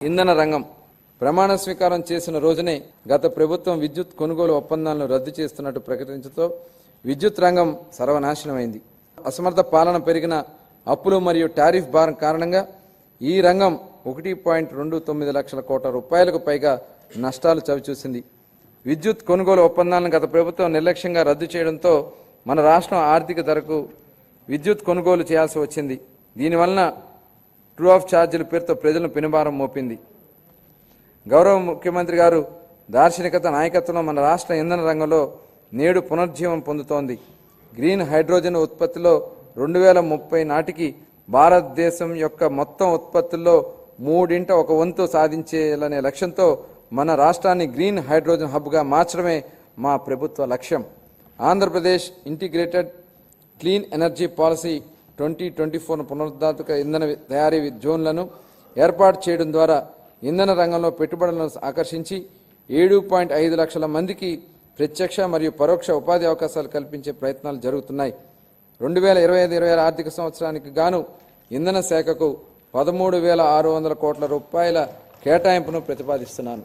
ఇంధన రంగం ప్రమాణ స్వీకారం చేసిన రోజునే గత ప్రభుత్వం విద్యుత్ కొనుగోలు ఒప్పందాలను రద్దు చేస్తున్నట్టు ప్రకటించడంతో విద్యుత్ రంగం సర్వనాశనమైంది. అసమర్థ పాలన పెరిగిన అప్పులు మరియు టారిఫ్ భారం కారణంగా ఈ రంగం ఒకటి పాయింట్ రెండు తొమ్మిది లక్షల కోట్ల రూపాయలకు పైగా నష్టాలు చవిచూసింది. విద్యుత్ కొనుగోలు ఒప్పందాలను గత ప్రభుత్వం నిర్లక్ష్యంగా రద్దు చేయడంతో మన రాష్ట్రం ఆర్థిక ధరకు విద్యుత్ కొనుగోలు చేయాల్సి వచ్చింది. దీనివలన ట్రూ ఆఫ్ ఛార్జీల పేరుతో ప్రజలను పెనుభారం మోపింది. గౌరవ ముఖ్యమంత్రి గారు దార్శనికత నాయకత్వంలో మన రాష్ట్ర ఇంధన రంగంలో నేడు పునర్జీవం పొందుతోంది. గ్రీన్ హైడ్రోజన్ ఉత్పత్తిలో రెండు వేల ముప్పై నాటికి భారతదేశం యొక్క మొత్తం ఉత్పత్తుల్లో మూడింట ఒక వంతు సాధించేయాలనే లక్ష్యంతో మన రాష్ట్రాన్ని గ్రీన్ హైడ్రోజన్ హబ్గా మార్చడమే మా ప్రభుత్వ లక్ష్యం. Andhra Pradesh integrated clean energy policy twenty twenty four పునరుద్ధాత్మక ఇంధన తయారీ జోన్లను ఏర్పాటు చేయడం ద్వారా ఇంధన రంగంలో పెట్టుబడులను ఆకర్షించి ఏడు పాయింట్ ఐదు లక్షల మందికి ప్రత్యక్ష మరియు పరోక్ష ఉపాధి అవకాశాలు కల్పించే ప్రయత్నాలు జరుగుతున్నాయి. రెండు వేల ఇరవై ఐదు ఇరవై ఆరు ఆర్థిక సంవత్సరానికి గాను ఇంధన శాఖకు పదమూడు వేల ఆరు వందల కోట్ల రూపాయల కేటాయింపును ప్రతిపాదిస్తున్నాను.